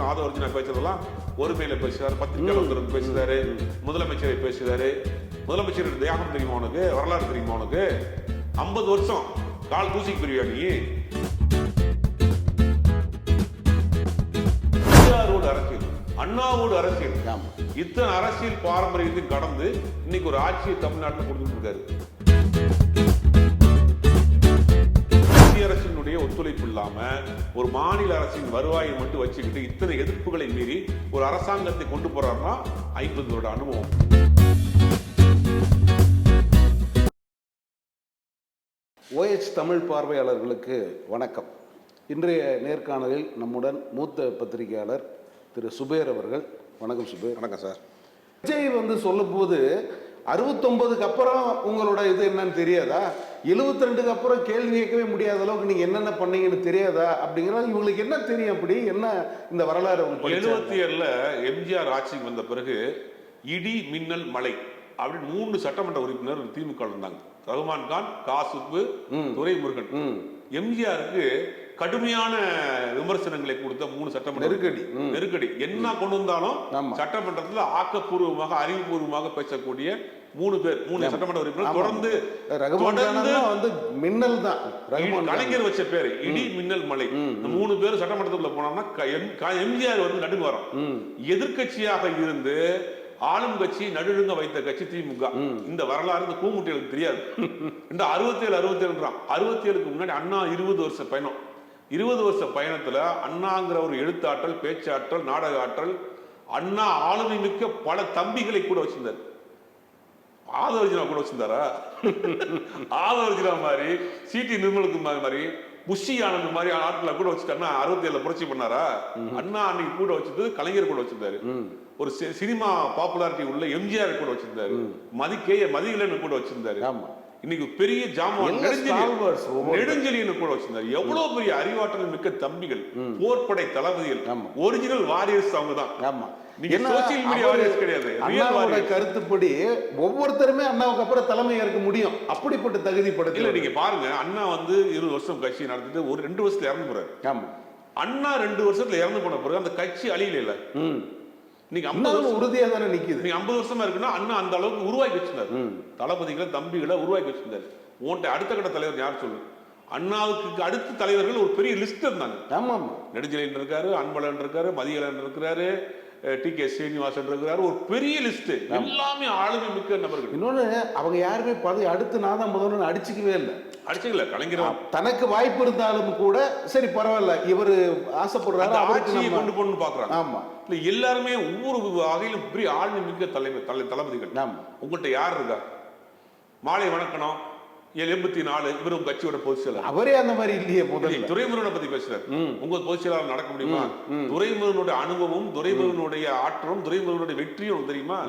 பேசுறது ஆதவ அர்ஜுனா பேசுறதெல்லாம் ஒருமையில பேசுறாரு பத்திரிகையாளர் பேசுறாரு முதலமைச்சரை பேசுறாரு. முதலமைச்சர் தியாகம் தெரியுமா உனக்கு? வரலாறு தெரியுமா உனக்கு? ஐம்பது வருஷம் கால் தூசிக்கு பிரிவியா நீ? அரசியல். அண்ணாவோட அரசியல். இத்தனை அரசியல் பாரம்பரியத்தையும் கடந்து இன்னைக்கு ஒரு ஆட்சியை தமிழ்நாட்டில் கொடுத்துட்டு இருக்காரு. ஒத்துழைப்பு இல்லாம ஒரு மாநில அரசின் வருவாயை மட்டும் வச்சுக்கிட்டு இத்தனை எதிர்ப்புகளை மீறி ஒரு அரசாங்கத்தை கொண்டு போறாருன்னா ஐம்பது வருட அனுபவம் ஓஎச் தமிழ் பார்வையாளர்களுக்கு வணக்கம். இன்றைய நேர்காணலில் நம்முடன் மூத்த பத்திரிகையாளர் திரு சுபேர் அவர்கள். வணக்கம் சுபேர். வணக்கம் சார். விஜய் வந்து சொல்லும்போது அறுபத்தொன்பதுக்கு அப்புறம் உங்களோட இது என்னன்னு தெரியாதா? 72 ரெண்டுக்கு அப்புறம் கேள்வி கேட்கவே முடியாத அளவுக்கு நீங்க என்னென்ன பண்ணீங்கன்னு தெரியாதா? அப்படிங்கிறது இவங்களுக்கு என்ன தெரியும் அப்படி? என்ன இந்த வரலாறு? எழுபத்தி ஏழுல எம்ஜிஆர் ஆட்சிக்கு வந்த பிறகு இடி மின்னல் மழை அப்படின்னு மூன்று சட்டமன்ற உறுப்பினர் திமுக இருந்தாங்க. ரகுமான் கான் காசுப்பு துரைமுருகன். எம்ஜிஆருக்கு கடுமையான விமர்சனங்களை கொடுத்த மூணு சட்டமன்ற நெருக்கடி. நெருக்கடி. என்ன கொண்டு வந்தாலும். சட்டமன்றத்துல ஆக்கப்பூர்வமாக அறிவுபூர்வமாக பேசக்கூடிய மூணு பேர் மூணு சட்டமன்ற உறுப்பினர். தொடர்ந்து தொடர்ந்து வந்து மின்னல் தான். கலைஞர் வச்ச பேரு இடி மின்னல் மலை. மூணு பேர் சட்டமன்றத்துக்குள்ள போனோம்னா எம்ஜிஆர் வந்து நடுங்க வரும். ம். எதிர்க்கட்சியாக இருந்து ஆளும் கட்சி நடுழுங்க வைத்த கட்சி திமுக. இந்த வரலாறு இந்த கூமுட்டிகளுக்கு தெரியாது. இந்த அறுபத்தி ஏழு அறுபத்தி ஏழுன்றான் அறுபத்தி ஏழுக்கு முன்னாடி அண்ணா இருபது வருஷ பயணம். இருபது வருஷ பயணத்துல அண்ணாங்கிற ஒரு எழுத்தாற்றல் பேச்சாற்றல் நாடக ஆற்றல் அண்ணா ஆளுமை மிக்க பல தம்பிகளை கூட வச்சிருந்தார். ஆதவர்ஜினா கூட வச்சிருந்தாரா? ஆதவர்ஜினா மாதிரி சிடி நிர்மலுக்கு மாதிரி புஷி ஆனந்த் மாதிரி ஆட்களை கூட வச்சுட்டு அண்ணா அறுபத்தி ஏழுல புரட்சி பண்ணாரா? அண்ணா அன்னைக்கு கூட வச்சது கலைஞர் கூட வச்சிருந்தாரு. ஒரு சினிமா பாப்புலாரிட்டி உள்ள எம்ஜிஆர் கூட வச்சிருந்தாரு. மதிக்கேய மதிகலன் கூட வச்சிருந்தாரு. ஆமா. இன்னைக்கு பெரிய ஜாமான் நெடுஞ்செழியன் கூட வச்சிருந்தாரு. எவ்வளவு பெரிய அறிவாற்றல் மிக்க தம்பிகள். போர்ப்படை தளபதிகள். ஆமா. ஒரிஜினல் வாரியர்ஸ் அவங்க தான். ஆமா. கருத்துப்படி ஒவ்வொருத்தருமே அண்ணாவுக்கு அப்புறம் தலைமை ஏற்க முடியும். அப்படிப்பட்ட தகுதி படுத்தல நீங்க பாருங்க. அண்ணா வந்து இருபது வருஷம் கட்சி நடத்திட்டு ஒரு ரெண்டு வருஷத்துல இறந்து போறாரு. ஆமா. அண்ணா ரெண்டு வருஷத்துல இறந்து போன பிறகு அந்த கட்சி அழியல நீங்க ஐம்பது அண்ணா வருஷம் உறுதியா தானே நிக்குது. நீங்க ஐம்பது வருஷமா இருக்குன்னா அண்ணா அந்த அளவுக்கு உருவாக்கி வச்சிருந்தாரு. தளபதிகளை தம்பிகளை உருவாக்கி வச்சிருந்தாரு. உன்கிட்ட அடுத்த கட்ட தலைவர் யார் சொல்லு? அண்ணாவுக்கு அடுத்த தலைவர்கள் ஒரு பெரிய லிஸ்ட் இருந்தாங்க. ஆமா ஆமா நெடுஞ்செழியன் இருக்காரு அன்பழகன் இருக்காரு மதியலன் இருக்கிறாரு டி கே ஸ்ரீனிவாசன் இருக்கிறாரு. ஒரு பெரிய லிஸ்ட் எல்லாமே ஆளுமை மிக்க நபர்கள். இன்னொன்னு அவங்க யாருமே பதவி அடுத்து நான் தான் முதல்ல அடிச்சுக்கவே இல்லை. அடிச்சுக்கல கலைஞர் தனக்கு வாய்ப்பு இருந்தாலும் கூட சரி பரவாயில்ல இவரு ஆசைப்படுறாரு ஆட்சியை கொண்டு போகணும்னு பாக்குறாங்க. ஆமா. இல்ல எல்லாருமே ஒவ்வொரு வகையிலும் பெரிய ஆளுமை மிக்க தலைமை தலை தளபதிகள். ஆமா. உங்கள்கிட்ட யார் இருக்கா? மாலை வணக்கணும். எண்பத்தி நாலு இவர் உங்க கட்சியோட பொதுச் செயலர் அவரே அந்த மாதிரி இல்லையே முதல்ல. துரைமுருகனை பத்தி பேசுறாரு. உங்க பொதுச் செயலாளர் நடக்க முடியுமா? துரைமுருகனுடைய அனுபவம் துரைமுருகனுடைய ஆற்றலும் துரைமுருகனுடைய வெற்றியும் தெரியுமா?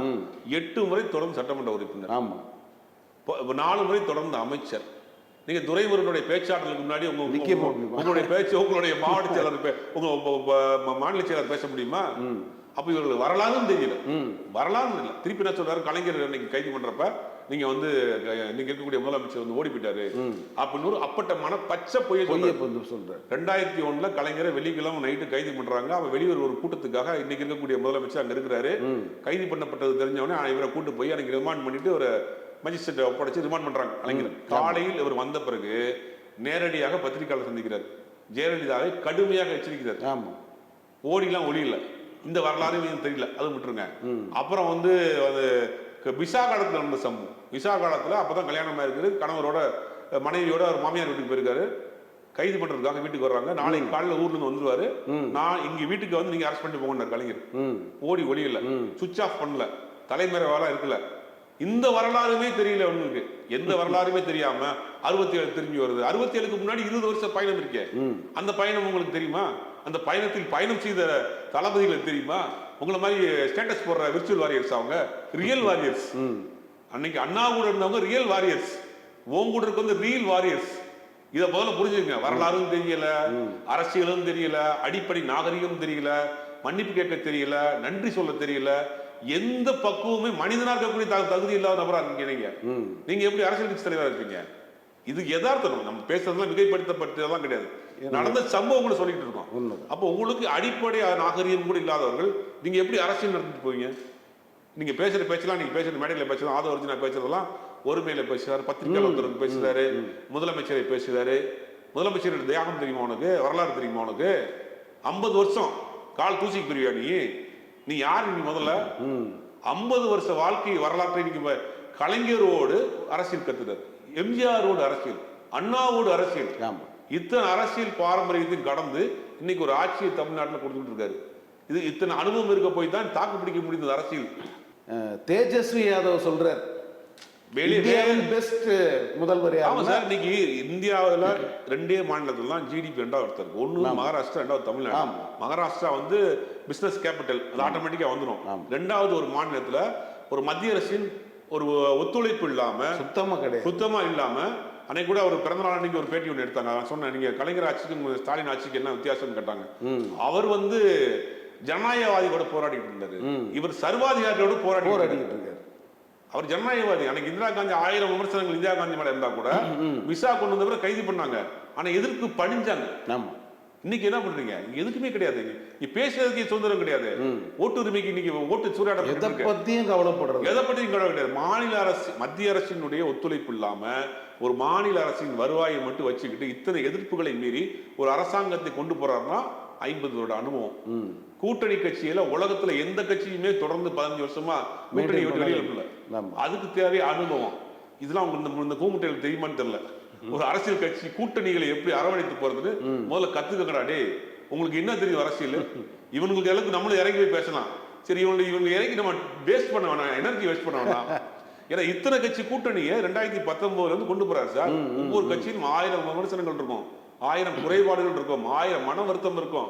எட்டு முறை தொடர்ந்து சட்டமன்ற உறுப்பினர். ஆமா. நாலு முறை தொடர்ந்து அமைச்சர். நீங்க துரைமுருகனுடைய பேச்சாற்றலுக்கு முன்னாடி உங்க உங்க- நிக்க முடியுமா? உங்களுடைய பேச்சு உங்களுடைய மாவட்ட செயலர் பே- உங்க உங்க- உங்க மாநில செயலர் பேச முடியுமா? அப்ப இவர்களுக்கு வரலாறும் தெரியல. வரலாறு இல்ல திருப்பி என்ன சொல்றாரு? கலைஞர் இன்னைக்கு கைது பண்றப்ப நீங்க வந்து நீங்க இருக்கக்கூடிய முதலமைச்சர் வந்து ஓடி போயிட்டாரு. அப்படின்னு ஒரு அப்பட்டமான பச்சை பொய்ய சொல்றாரு. சொல்றாரு. ரெண்டாயிரத்தி ஒண்ணுல கலைஞரை வெள்ளிக்கிழமை நைட்டு கைது பண்றாங்க. அவ வெளியூர் ஒரு கூட்டத்துக்காக இன்னைக்கு இருக்கக்கூடிய முதலமைச்சர் அங்க இருக்கிறாரு. கைது பண்ணப்பட்டது தெரிஞ்சவொடனே இவரை கூட்டு போய் அன்னைக்கு ரிமாண்ட் பண்ணிட்டு ஒரு மஜிஸ்ட்ரேட் ஒப்படைச்சு ரிமாண்ட் பண்றாங்க. கலைஞர். காலையில் இவர் வந்த பிறகு நேரடியாக பத்திரிகையாளர் சந்திக்கிறார். ஜெயலலிதாவை கடுமையாக எச்சரிக்கிறார். ஆமா. ஓடிலாம் ஒளியில இந்த வரலாறு தெரியல. அது விட்டுருங்க. அப்புறம் வந்து அது விசா காலத்துல நடந்த சம்பவம். விசா காலத்துல அப்பதான் கல்யாணம் ஆயிருக்குது. கணவரோட மனைவியோட அவர் மாமியார் வீட்டுக்கு போயிருக்காரு. கைது பண்றதுக்காக வீட்டுக்கு வர்றாங்க. நாளைக்கு காலையில ஊர்ல இருந்து வந்துருவாரு. நான் இங்க வீட்டுக்கு வந்து நீங்க அரெஸ்ட் பண்ணிட்டு போங்கன்னார் கலைஞர். ஓடி ஒளியல சுவிச் ஆஃப் பண்ணல. தலைமறைவாலாம் இருக்கல. இந்த வரலாறுமே தெரியல உங்களுக்கு எந்த வரலாறுமே தெரியாம அறுபத்தி ஏழு திரும்பி வருது. அறுபத்தி ஏழுக்கு முன்னாடி இருபது வருஷம் பயணம் இருக்கே. அந்த பயணம் உங்களுக்கு தெரியுமா? அந்த பயணத்தில் பயணம் செய்த தளபதிகளுக்கு தெரியுமா? உங்களை மாதிரி ஸ்டேட்டஸ் போடுற விர்ச்சுவல் வாரியர்ஸ் அவங்க ரியல் வாரியர்ஸ் அன்னைக்கு அண்ணா கூட இருந்தவங்க ரியல் வாரியர்ஸ் உன் கூட இருக்க வந்து ரியல் வாரியர்ஸ் இத முதல்ல புரிஞ்சுக்கங்க. வரலாறும் தெரியல அரசியலும் தெரியல அடிப்படை நாகரிகம் தெரியல மன்னிப்பு கேட்க தெரியல நன்றி சொல்ல தெரியல எந்த பக்குவமே மனிதனா இருக்கக்கூடிய தகு- தகுதி இல்லாத நபரா இருக்கீங்க நீங்க. எப்படி அரசியல் கட்சி தலைவரா இருப்பீங்க? இது யதார்த்தம் நம்ம. பேசுறதுலாம் மிகைப்படுத்தப்பட்டதெல்லாம் கிடையாது. நடந்த சம்பவம் கூட சொல்லிட்டு இருக்கோம். அப்போ உங்களுக்கு அடிப்படை நாகரிகம் கூட இல்லாதவர்கள் நீங்க எப்படி அரசியல் நடத்திட்டு போவீங்க? நீங்க பேசுற பேச்செல்லாம் நீங்க பேசுற மேடையில பேசுறது ஆதவ ஒரிஜினா பேசுறதெல்லாம் ஒருமையில பேசுறாரு பத்திரிகையாளர் பேசுறாரு முதலமைச்சரை பேசுறாரு. முதலமைச்சர் தியாகம் தெரியுமா உனக்கு? வரலாறு தெரியுமா உனக்கு? ஐம்பது வருஷம் கால் தூசி பிரிவியா நீ? நீ யாரு நீ முதல்ல? ஐம்பது வருஷ வாழ்க்கை வரலாற்றை இப்ப கலைஞரோடு அரசியல் கத்துறாரு எம்ஜிஆரோடு அரசியல் அண்ணாவோடு அரசியல். இத்தனை அரசியல் பாரம்பரியத்தையும் கடந்து இன்னைக்கு ஒரு ஆட்சியை தமிழ்நாட்டில் கொடுத்துட்டு இருக்காரு. இது இத்தனை அனுபவம் இருக்க போய் தான் தாக்கு பிடிக்க முடிந்தது அரசியல். தேஜஸ்வி யாதவ் சொல்றார். பெஸ்ட் முதல்வர் ஆமா சார் இன்னைக்கு இந்தியாவுல ரெண்டே மாநிலத்துல தான் ஜிடிபி ரெண்டாவது இடத்துல இருக்கு. ஒண்ணு மகாராஷ்டிரா ரெண்டாவது தமிழ்நாடு. மகாராஷ்டிரா வந்து பிசினஸ் கேபிட்டல் அது ஆட்டோமேட்டிக்கா வந்துடும். ரெண்டாவது ஒரு மாநிலத்துல ஒரு மத்திய அரசின் ஒரு ஒத்துழைப்பு இல்லாம சுத்தமா கிடையாது. சுத்தமா இல்லாம அன்னைக்கு கூட ஒரு பிறந்த நாள் அன்னைக்கு ஒரு பேட்டி ஒன்று எடுத்தாங்க. நான் சொன்னேன் நீங்க கலைஞர் ஆட்சிக்கும் ஸ்டாலின் ஆட்சிக்கு என்ன வித்தியாசம்னு கேட்டாங்க. அவர் வந்து ஜனநாயகவாதி கூட போராடிட்டு இருந்தாரு இவர் சர்வாதிகாரியோட போராடி போராடிக்கிட்டு இருக்காரு. அவர் ஜனநாயகவாதி. அன்னைக்கு இந்திரா காந்தி ஆயிரம் விமர்சனங்கள் இந்திரா காந்தி மேல இருந்தா கூட விசா கொண்டு வந்தவரை கைது பண்ணாங்க. ஆனா எதிர்ப்பு பணிஞ்சாங்க. ஆமா. இன்னைக்கு என்ன பண்றீங்க? எதுக்குமே கிடையாது. நீ பேசுறதுக்கு சுதந்திரம் கிடையாது. ஓட்டுரிமைக்கு இன்னைக்கு ஓட்டு சூறையாட எதை பத்தியும் கவலைப்படுறது எதை பற்றியும் கடவுள் கிடையாது மாநில அரசு மத்திய அரசினுடைய ஒத்துழைப்பு இல்லாம ஒரு மாநில அரசின் வருவாயை மட்டும் வச்சுக்கிட்டு இத்தனை எதிர்ப்புகளை மீறி ஒரு அரசாங்கத்தை கொண்டு போறாருன்னா ஐம்பது வருட அனுபவம் கூட்டணி கட்சியில உலகத்துல எந்த கட்சியுமே தொடர்ந்து பதினஞ்சு வருஷமா கூட்டணி விட்டு வெளியில. அதுக்கு தேவை அனுபவம். இதெல்லாம் உங்களுக்கு இந்த- இந்த கூமுட்டைகள் தெரியுமான்னு தெரியல. ஒரு அரசியல் கட்சி கூட்டணிகளை எப்படி அரவணைத்து போறதுன்னு முதல்ல கத்துக்கங்கடா டேய். உங்களுக்கு என்ன தெரியும் அரசியல்? இவங்களுக்கு அளவுக்கு நம்மளும் இறங்கி போய் பேசலாம். சரி இவங்க இவங்க இறங்கி நம்ம வேஸ்ட் பண்ண வேணாம் எனர்ஜி வேஸ்ட் பண்ண வேணாம். ஏன்னா இத்தனை கட்சி கூட்டணியை ரெண்டாயிரத்தி பத்தொன்பதுல இருந்து கொண்டு போறாரு சார். ஒவ்வொரு கட்சியிலும் ஆயிரம் விமர்சனங்கள் இருக்கும். ஆயிரம் குறைபாடுகள் இருக்கும். ஆயிரம் மன வருத்தம் இருக்கும்.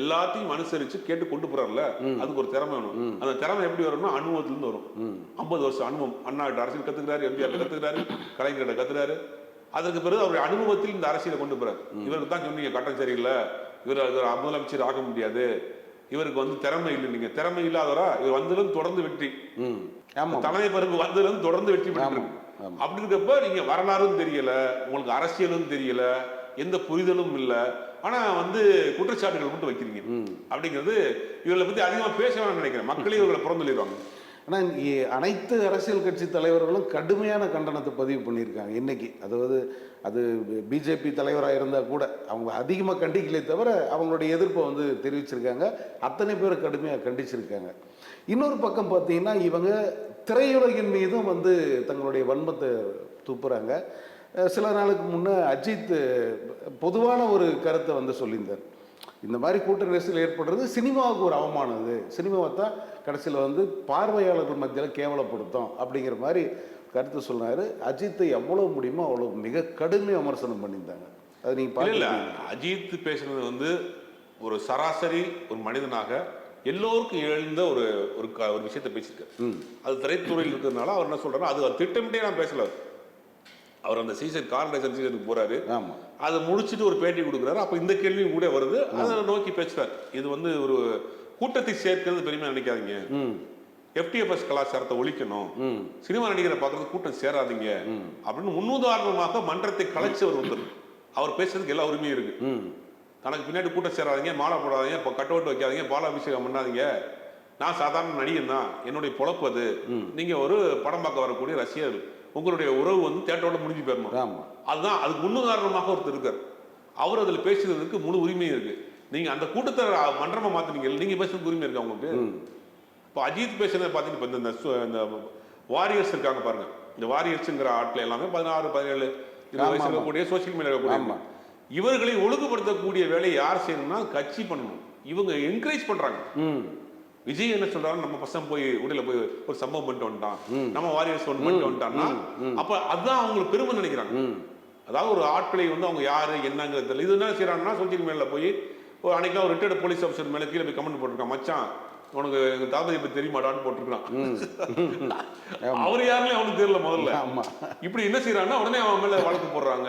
எல்லாத்தையும் அனுசரிச்சு கேட்டு கொண்டு போறாருல. அதுக்கு ஒரு திறமை வேணும். அந்த திறமை எப்படி வரும்னா அனுபவத்துல இருந்து வரும் ஐம்பது வருஷம் அனுபவம். அண்ணா அரசியல் கத்துக்கிறாரு எம்ஜிஆர் கத்துக்கிறாரு கலைஞர்கிட்ட கத்துறாரு அதற்கு பிறகு அவருடைய அனுபவத்தில் இந்த அரசியலை கொண்டு போறாரு. இவருக்கு தான் சொன்னீங்க கட்டம் சரியில்லை இவர் இவர் முதலமைச்சர் ஆக முடியாது. இவருக்கு வந்து திறமை இல்லை நீங்க. திறமை இல்லாதவரா இவர் வந்ததும் தொடர்ந்து வெற்றி. தலைமை பிறகு வந்ததும் தொடர்ந்து வெற்றி பெற்று அப்படி இருக்கப்ப நீங்க வரலாறும் தெரியல உங்களுக்கு அரசியலும் தெரியல எந்த புரிதலும் இல்ல. ஆனா வந்து குற்றச்சாட்டுகள் மட்டும் வைக்கிறீங்க. அப்படிங்கிறது இவர்களை பத்தி அதிகமா பேச நினைக்கிறேன். மக்களே இவர்களை புறந்தள்ளிடுவாங்க. ஆனால் அனைத்து அரசியல் கட்சி தலைவர்களும் கடுமையான கண்டனத்தை பதிவு பண்ணியிருக்காங்க இன்னைக்கு. அதாவது அது பிஜேபி தலைவராக இருந்தால் கூட அவங்க அதிகமாக கண்டிக்கலே தவிர அவங்களுடைய எதிர்ப்பை வந்து தெரிவிச்சிருக்காங்க. அத்தனை பேர் கடுமையாக கண்டிச்சிருக்காங்க. இன்னொரு பக்கம் பார்த்தீங்கன்னா இவங்க திரையுலகின் மீதும் வந்து தங்களுடைய வன்மத்தை துப்புறாங்க. சில நாளுக்கு முன்னே அஜித் பொதுவான ஒரு கருத்தை வந்து சொல்லியிருந்தார். இந்த மாதிரி கூட்ட நெரிசல் ஏற்படுறது சினிமாவுக்கு ஒரு அவமானம் இது. சினிமாவை தான் கடைசியில் வந்து பார்வையாளர்கள் மத்தியில் கேவலப்படுத்தும் அப்படிங்கிற மாதிரி கருத்து சொன்னார் அஜித்தை எவ்வளோ முடியுமோ அவ்வளோ மிக கடுமையாக விமர்சனம் பண்ணியிருந்தாங்க. அது நீங்கள் இல்ல அஜித் பேசுனது வந்து ஒரு சராசரி ஒரு மனிதனாக எல்லோருக்கும் எழுந்த ஒரு ஒரு க- ஒரு விஷயத்தை பேசியிருக்காரு. அது திரைத்துறையில் இருக்கிறதுனால அவர் என்ன சொல்றாரு அது திட்டமிட்டே நான் பேசல. அவர். அந்த சீசன் கார்னேசன் சீசனுக்கு போறாரு. ஆமாம் அதை முடிச்சுட்டு ஒரு பேட்டி கொடுக்குறாரு. அப்ப இந்த கேள்வியும் கூட வருது. அதை நோக்கி பேசுறாரு. இது வந்து ஒரு கூட்டத்தை சேர்க்கிறது பெருமையா நினைக்காதீங்க. ம். எஃப்டிஎஃப்எஸ் கலாச்சாரத்தை ஒழிக்கணும். ம். சினிமா நடிகரை பார்க்கறது கூட்டம் சேராதீங்க. அப்படின்னு முன்னுதாரணமாக மன்றத்தை கலைச்சவர் ஒருத்தர். அவர் பேசுறதுக்கு எல்லா உரிமையும் இருக்கு. ம். தனக்கு பின்னாடி கூட்டம் சேராதீங்க. மாலை போடாதீங்க. இப்போ கட் அவுட் வைக்காதீங்க. பாலாபிஷேகம் பண்ணாதீங்க. நான் சாதாரண நடிகன் தான். என்னுடைய பொழப்பு அது. நீங்க ஒரு படம் பார்க்க வரக்கூடிய ரசிகர் உங்களுடைய உறவு வந்து தேட்டரோட முடிஞ்சு போயிடணும் அதுதான். அதுக்கு முன்னுதாரணமாக ஒருத்தர் இருக்கார். அவர் அதில் பேசுறதுக்கு முழு உரிமையும் இருக்கு. நீங்க அந்த கூட்டத்தை மன்றமா மாத்துனீங்க. நீங்க பேசுறதுக்கு உரிமை இருக்கா உங்களுக்கு? இப்போ அஜித் பேசுறதை பார்த்தீங்கன்னா இப்போ இந்த வாரியர்ஸ் இருக்காங்க பாருங்க. இந்த வாரியர்ஸுங்கிற ஆட்கள் எல்லாமே பதினாறு பதினேழு இருபது வயசு. இருக்கக்கூடிய சோசியல் மீடியா. இருக்கக்கூடிய இவர்களை ஒழுங்குபடுத்தக்கூடிய வேலையை யார் செய்யணும்னா கட்சி பண்ணணும். இவங்க என்கரேஜ் பண்றாங்க. விஜய் என்ன சொல்றாரு நம்ம பசங்க போய் உடையில போய் ஒரு சம்பவம் பண்ணிட்டு வந்துட்டான். நம்ம வாரியர்ஸ் ஒன்று பண்ணிட்டு வந்துட்டான்னா அப்ப அதான் அவங்களுக்கு பெருமை நினைக்கிறாங்க. அதாவது ஒரு ஆட்களை வந்து அவங்க யாரு என்னங்கிறது தெரியல. இது என்ன செய்யறாங்கன்னா சோசியல் மீடியால போய் ஒரு அன்னைக்கு ஒரு ரிட்டையர்ட் போலீஸ் ஆஃபீஸர் மேல கீழே போய் கமெண்ட் போட்டிருக்கான். மச்சான் உனக்கு எங்க தாபதி பத்தி தெரியுமாடான்னு போட்டிருக்கான் அவர் யாருன்னு அவனுக்கு தெரியல முதல்ல. ஆமா. இப்படி என்ன செய்யறாங்கன்னா உடனே அவன் மேல வழக்கு போடுறாங்க.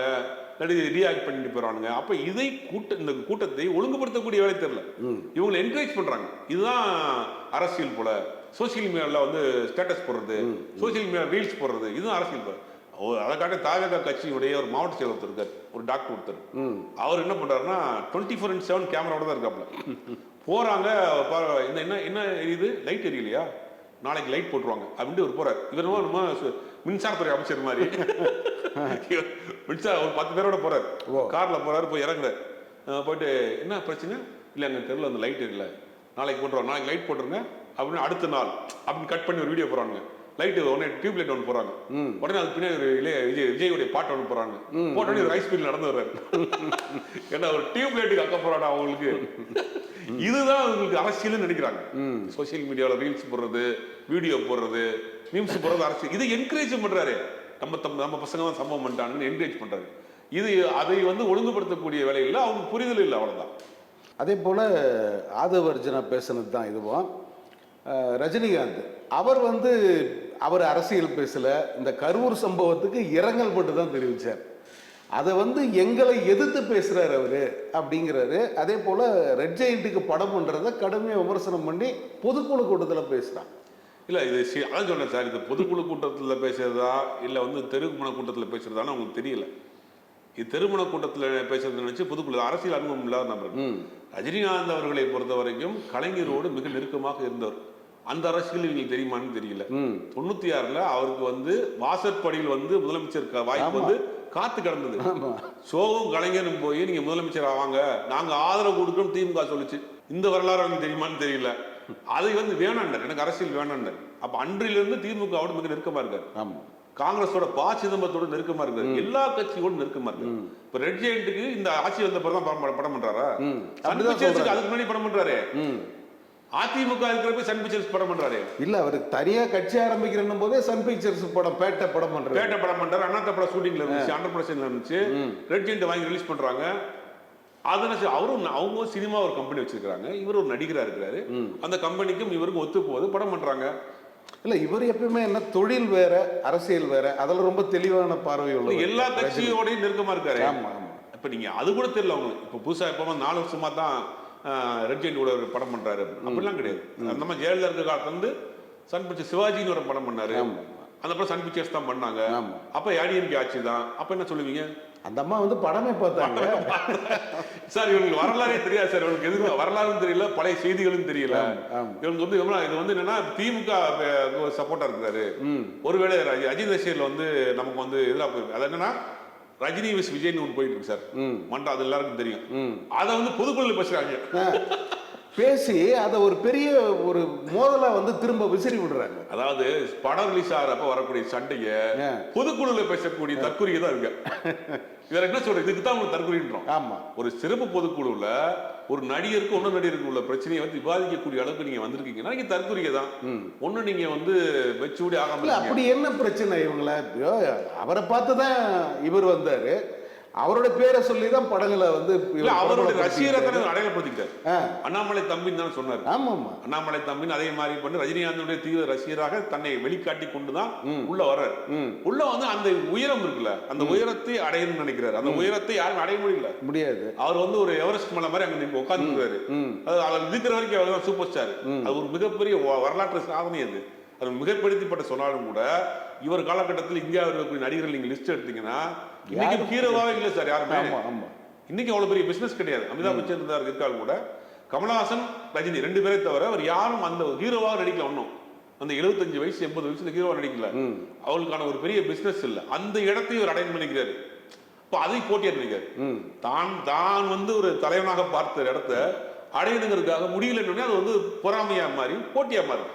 ரியாக்ட் பண்ணிட்டு போறானுங்க அப்ப இதை கூட்ட இந்த கூட்டத்தை ஒழுங்குபடுத்தக்கூடிய வேலை தெரியல. இவங்களை என்கரேஜ் பண்றாங்க. இதுதான் அரசியல் போல. சோசியல் மீடியால வந்து ஸ்டேட்டஸ் போடுறது. சோசியல் மீடியா ரீல்ஸ் போடுறது. இதுதான் அரசியல் போல. அதை காட்ட தாவேகா கட்சியுடைய ஒரு மாவட்ட செயலர் ஒருத்தர் இருக்கார். ஒரு டாக்டர் ஒருத்தர். அவர் என்ன பண்றாருன்னா டுவெண்ட்டி ஃபோர் இன்ட் செவன் கேமராவோட தான் இருக்காப்ல போறாங்க இந்த என்ன என்ன எரியுது லைட் எரியலையா? நாளைக்கு லைட் போட்டுருவாங்க. அப்படின்ட்டு ஒரு போறாரு. இவர் நம்ம மின்சாரத்துறை அமைச்சர் மாதிரி. மின்சார ஒரு பத்து பேரோட போறாரு. கார்ல போறாரு போய் இறங்குறாரு. போயிட்டு என்ன பிரச்சனை? இல்லை எங்க தெருவில் அந்த லைட் எரியல நாளைக்கு போட்டுருவாங்க நாளைக்கு லைட் போட்டுருங்க. அப்படின்னு அடுத்த நாள் அப்படின்னு கட் பண்ணி ஒரு வீடியோ போறாங்க லைட் உடனே டியூப் லைட் ஒன்று போறாங்க உடனே அது பின்னாடி ஒரு இளைய விஜய் விஜயுடைய பாட்டு ஒன்று போறாங்க போட்ட உடனே ரைஸ் ஸ்பீட்ல நடந்து வர்றாரு. ஏன்னா ஒரு டியூப் லைட்டுக்கு அக்க போறாடா அவங்களுக்கு? இதுதான் அவங்களுக்கு அரசியல்னு நினைக்கிறாங்க. சோஷியல் மீடியாவில் ரீல்ஸ் போடுறது வீடியோ போடுறது மீம்ஸ் போடுறது அரசியல். இதை என்கரேஜ் பண்றாரு. நம்ம தம் நம்ம பசங்க தான் சம்பவம் பண்ணிட்டாங்கன்னு என்கரேஜ் பண்றாரு. இது அதை வந்து ஒழுங்குபடுத்தக்கூடிய வேலையில் அவங்க புரிதல் இல்லை அவ்வளவுதான். அதே போல் ஆதவர்ஜனா பேசுனது தான் இதுவும். ரஜினிகாந்த். அவர் வந்து அவர் அரசியல் பேசல. இந்த கரூர் சம்பவத்துக்கு இரங்கல் பட்டு தான் தெரிவித்தார் அதை வந்து எங்களை எதிர்த்து பேசுறாரு அவரு அப்படிங்கிறாரு. அதே போல ரெட் ஜெயிண்ட்டுக்கு படம் பண்றத கடுமையாக விமர்சனம் பண்ணி பொதுக்குழு கூட்டத்தில் பேசுறான். இல்ல இது அதான் சொன்னேன் சார் இது பொதுக்குழு கூட்டத்தில் பேசுறதா இல்ல வந்து தெருமண கூட்டத்தில் பேசுறதான்னு அவங்களுக்கு தெரியல. இது தெருமண கூட்டத்தில் பேசுறதை நினைச்சு பொதுக்குழு அரசியல் அனுபவம் இல்லாத நபர் ரஜினிகாந்த் அவர்களை பொறுத்த வரைக்கும் கலைஞரோடு மிக நெருக்கமாக இருந்தவர். அந்த அரசியல் இவங்களுக்கு தெரியுமான்னு தெரியல. தொண்ணூத்தி ஆறுல அவருக்கு வந்து வாசற்படியில் வந்து முதலமைச்சர் வாய்ப்பு வந்து காத்து கிடந்தது. சோகம் கலைஞரும் போய் நீங்க முதலமைச்சர் ஆவாங்க நாங்க ஆதரவு கொடுக்கணும் திமுக சொல்லுச்சு. இந்த வரலாறு அவங்களுக்கு தெரியுமான்னு தெரியல. அதை வந்து வேணாண்டார் எனக்கு அரசியல் வேணாண்டார். அப்ப அன்றிலிருந்து திமுகவோட மிக நெருக்கமா இருக்காரு. காங்கிரஸோட ப சிதம்பரத்தோட நெருக்கமா இருக்காரு. எல்லா கட்சியோட நெருக்கமா இருக்காரு. இப்ப ரெட் ஜெயண்ட்டுக்கு இந்த ஆட்சி வந்த பிறகு தான் படம் பண்றாரா. அதுக்கு முன்னாடி படம் பண்றாரு. அதிமுக இருக்கிறப்ப சன் பிக்சர்ஸ் படம் பண்றாரு. இல்ல அவர் தனியா கட்சி ஆரம்பிக்கிறன்னும் போதே சன் பிக்சர்ஸ் படம் பேட்டை படம் பண்றாரு. பேட்டை படம் பண்றாரு. அண்ணாத்த படம் ஷூட்டிங்ல இருந்துச்சு ஹண்ட்ரட் பர்சன்ட்ல இருந்துச்சு. ரெட் ஜெயண்ட் வாங்கி ரிலீஸ் பண்றாங்க. அதனால அவரும் அவங்க சினிமா ஒரு கம்பெனி வச்சிருக்காங்க இவர் ஒரு நடிகரா இருக்கிறாரு. அந்த கம்பெனிக்கும் இவருக்கும் ஒத்து போகுது படம் பண்றாங்க. இல்ல இவர் எப்பயுமே என்ன தொழில் வேற அரசியல் வேற அதுல ரொம்ப தெளிவான பார்வை உள்ளவர். எல்லா கட்சியோடயும் நெருக்கமா இருக்காரு. ஆமா ஆமா. இப்ப நீங்க அது கூட தெரியல அவங்களுக்கு. இப்ப புதுசா இப்ப நாலு வருஷமா தான் ரெட் ஜெயின் கூட ஒரு படம் பண்றாரு அப்படிலாம் கிடையாது அந்த மாதிரி ஜெயலலிதா இருக்க காலத்துல இருந்து சன் பிக்சர் சிவாஜின்னு ஒரு படம் பண்ணாரு. அந்த படம் சன் பிக்சர்ஸ் தான் பண்ணாங்க. அப்ப ஏடிஎம்கே ஆட்சி தான் அப்ப என்ன சொல்லுவீங்க அந்த அம்மா வந்து படமே பார்த்தாங்க சார் இவங்களுக்கு வரலாறே தெரியாது சார் இவங்களுக்கு எதுவும் வரலாறும் தெரியல பழைய செய்திகளும் தெரியல. இவங்க வந்து இது வந்து என்னன்னா திமுக சப்போர்ட்டா இருக்கிறாரு ஒருவேளை அஜித் ரசிகர்ல வந்து நமக்கு வந்து எதிராக போயிருக்கு அது என்னன்னா ரஜினி விஸ் விஜய்னு ஒன்று போயிட்டு இருக்கு சார். மன்றம் அது எல்லாருக்கும் தெரியும். அதை வந்து பொதுக்குழுல பேசுறாங்க. பேசி அதை ஒரு பெரிய ஒரு மோதலா வந்து திரும்ப விசிறி விடுறாங்க. அதாவது படம் ரிலீஸ் ஆகிறப்ப வரக்கூடிய சண்டைய ஆ. பொதுக்குழுல பேசக்கூடிய தற்கொலை தான் இருக்கு வேற என்ன சொல்றது? இதுக்கு தான் உங்களுக்கு தற்கொலைன்றோம் ஆமா. ஒரு சிறப்பு பொதுக்குழுல ஒரு நடிகருக்கு இன்னொரு நடிகருக்கு உள்ள பிரச்சனையை வந்து விவாதிக்கக்கூடிய அளவுக்கு நீங்க வந்திருக்கீங்கன்னா நீங்க தற்கொலை தான். ஒண்ணு நீங்க வந்து மெச்சூடி ஆகாம இல்ல இருக்கீங்க. அப்படி என்ன பிரச்சனை இவங்கள? அவரை பார்த்து தான் இவர் வந்தாரு. அவரோட பேரை சொல்லி தான் படங்களை வந்து பிரபலப்படுத்திக்கிட்டாரு. ரசிகரை தானே அடையாளப்படுத்திக்கிட்டாரு அண்ணாமலை தம்பின்னு தானே சொன்னாரு. ஆமா ஆமா அண்ணாமலை தம்பின்னு அதே மாதிரி பண்ணி ரஜினிகாந்தனுடைய தீவிர ரசிகராக தன்னை வெளிக்காட்டி கொண்டுதான் உள்ள வர்றாரு. உள்ள வந்து அந்த உயரம் இருக்குல்ல அந்த உயரத்தை அடையணும்னு நினைக்கிறாரு. அந்த உயரத்தை யாரும் அடைய முடியல. முடியாது. அவர் வந்து ஒரு எவரெஸ்ட் மலை மாதிரி அங்க உட்காந்துருக்காரு அது அவர் இருக்கிற வரைக்கும் அவர் தான் சூப்பர் ஸ்டார். அது ஒரு மிகப்பெரிய வரலாற்று சாதனை அது. அது மிகப்படுத்திப்பட்ட சொன்னாலும் கூட இவர் காலகட்டத்தில் இந்தியாவில் இருக்கக்கூடிய நடிகர்கள் நீங்க லிஸ்ட் எடுத்தீங்கன்னா இன்னைக்கு ஹீரோவாவே இல்லை. சார் யாருமே. ஆமா ஆமா. இன்னைக்கு அவ்வளவு பெரிய பிசினஸ் கிடையாது. அமிதாப் பச்சன் இருந்தார் இருக்கால் கூட. கமலஹாசன் ரஜினி ரெண்டு பேரை தவிர அவர் யாரும் அந்த ஹீரோவாக நடிக்கல ஒன்றும் அந்த 75 வயசு எண்பது வயசுல ஹீரோவா நடிக்கல. அவளுக்கான ஒரு பெரிய பிசினஸ் இல்ல. அந்த இடத்தை இவர் அடைன் பண்ணிக்கிறாரு இப்போ அதை போட்டியா நினைக்கிறாரு தான் தான் வந்து ஒரு தலைவனாக பார்த்த இடத்த அடையணுங்கிறதுக்காக முடியலன்னு அது வந்து பொறாமையா மாறி போட்டியா மாறி.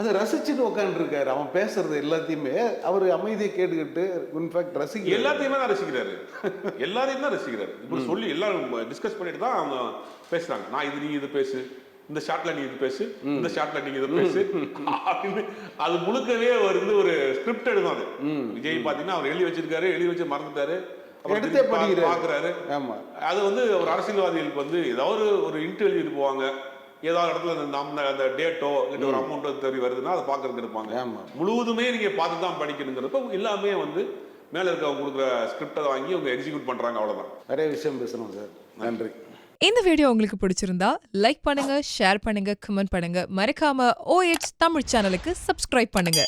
அதை ரசிச்சுட்டு உட்காந்துருக்காரு அவன் பேசுறது எல்லாத்தையுமே அவர் அமைதியை கேட்டுக்கிட்டு இன்ஃபேக்ட் ரசிக்க எல்லாத்தையுமே தான் ரசிக்கிறாரு. எல்லாரையும் தான் ரசிக்கிறாரு. இப்படி சொல்லி எல்லாரும் டிஸ்கஸ் பண்ணிட்டு தான் அவங்க பேசுறாங்க. நான் இது நீ இது பேசு இந்த ஷாட்ல நீ இது பேசு இந்த ஷாட்ல நீங்க இது பேசு. அப்படின்னு அது முழுக்கவே வந்து ஒரு ஸ்கிரிப்ட் தான் அது. விஜய் பாத்தீங்கன்னா அவர் எழுதி வச்சிருக்காரு எழுதி வச்சு மறந்துட்டாரு. எடுத்தே. பாக்குறாரு. ஆமா. அது வந்து ஒரு அரசியல்வாதிகளுக்கு வந்து ஏதாவது ஒரு எழுதிட்டு போவாங்க. ஏதாவது இடத்துல அந்த நம்ம அந்த டேட்டோ இல்லை ஒரு அமௌண்ட் தெரிய வருதுன்னா அதை பார்க்கறதுக்கு இருப்பாங்க. ஆமா. முழுவதுமே நீங்க பார்த்து தான் படிக்கணுங்கிறப்ப எல்லாமே வந்து மேல இருக்கவங்க கொடுக்குற ஸ்கிரிப்டை வாங்கி அவங்க எக்ஸிக்யூட் பண்றாங்க அவ்வளவுதான். நிறைய விஷயம் பேசணும் சார். நன்றி. இந்த வீடியோ உங்களுக்கு பிடிச்சிருந்தா லைக் பண்ணுங்க ஷேர் பண்ணுங்க கமெண்ட் பண்ணுங்க. மறக்காம OH தமிழ் சேனலுக்கு சப்ஸ்கிரைப் பண்ணுங்க.